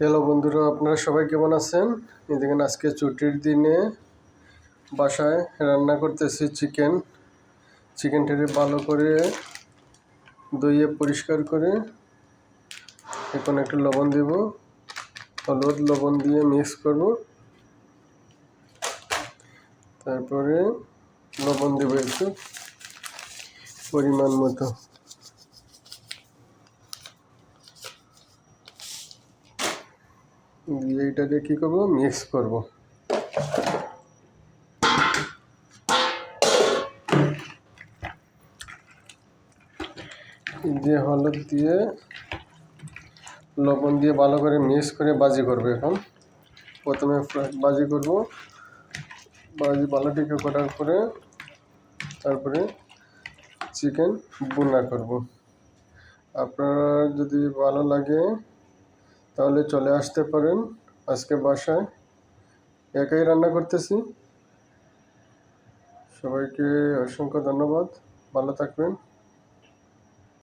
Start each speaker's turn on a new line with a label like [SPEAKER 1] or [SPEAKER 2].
[SPEAKER 1] Hello বন্ধুরা, আপনারা সবাই কেমন আছেন? দেখেন আজকে ছুটির দিনে বাসায় রান্না করতেছি চিকেন। চিকেনটাকে ভালো করে ধুয়ে পরিষ্কার করে এখন একটু লবণ দেব। হলুদ লবণ দিয়ে মিক্স করব। তারপরে লবণ দেব একটু পরিমাণ মতো। দিয়ে এটাকে কী করব? মিক্স করব। দিয়ে হলুদ দিয়ে, লবণ দিয়ে ভালো করে মিক্স করে বাজি করব এখন। প্রথমে বাজি করব। বাজি ভালো টিকে করার পরে, তারপরে চিকেন বুনা করব। আপনারা যদি ভালো লাগে তাহলে চলে আসতে পারেন আজকে বাসায়। একাই রান্না করতেছি। সবাইকে অসংখ্য ধন্যবাদ। ভালো থাকবেন।